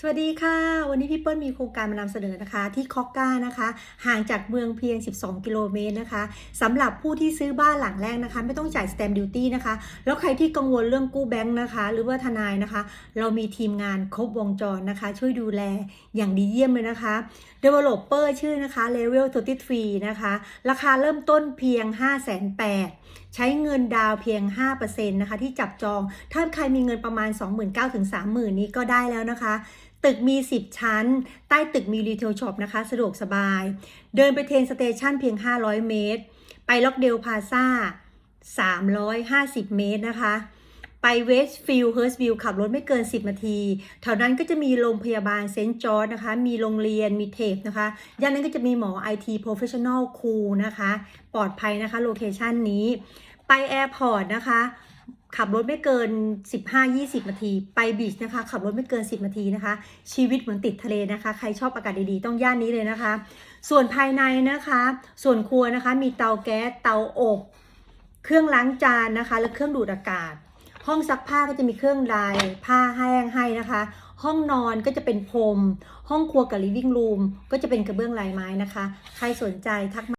สวัสดีค่ะ วันนี้พี่เปิ้ลมีโครงการมานำเสนอนะคะ ที่คอกก้านะคะ ห่างจากเมืองเพียง 12 กิโลเมตรนะคะสำหรับผู้ที่ซื้อบ้านหลังแรกนะคะ ไม่ต้องจ่ายสแตมดิวตี้นะคะ แล้วใครที่กังวลเรื่องกู้แบงค์นะคะ หรือว่าทนายนะคะ เรามีทีมงานครบวงจรนะคะ ช่วยดูแลอย่างดีเยี่ยมเลยนะคะ Developer ชื่อนะคะ Level 33 นะคะ ราคาเริ่มต้นเพียง5 8 0 0 0ใช้เงินดาวเพียง 5%นะคะที่จับจอง ถ้าใครมีเงินประมาณ 29,000ถึง30,000 นี้ก็ได้แล้วนะคะ ตึกมี 10 ชั้น ใต้ตึกมีรีเทลช็อปนะคะ สะดวกสบาย เดินไปเทนสเตชันเพียง 500 เมตร ไปล็อกเดลพาซา350 เมตรนะคะ ไปเวสต์ฟิลด์เฮิร์สวิลขับรถไม่เกิน 10 นาที แถวนั้นก็จะมีโรงพยาบาลเซนต์จอร์ดนะคะ มีโรงเรียน มีเทปนะคะ ย่านนั้นก็จะมีหมอ IT Professional ครูนะคะ ปลอดภัยนะคะ โลเคชันนี้ ไปแอร์พอร์ตนะคะ ขับรถไม่เกิน 15-20 นาที ไปบีชนะคะ ขับรถไม่เกิน 10 นาทีนะคะ ชีวิตเหมือนติดทะเลนะคะ ใครชอบอากาศดีๆ ต้องย่านนี้เลยนะคะ ส่วนภายในนะคะ ส่วนครัวนะคะ มีเตาแก๊ส เตาอบ เครื่องล้างจานนะคะ และเครื่องดูดอากาศ ห้องซักผ้าก็จะมีเครื่องดาย ผ้าแห้งให้นะคะ ห้องนอนก็จะเป็นพรม ห้องครัวกับ living room ก็จะเป็นกระเบื้องลายไม้นะคะ ใครสนใจทักมา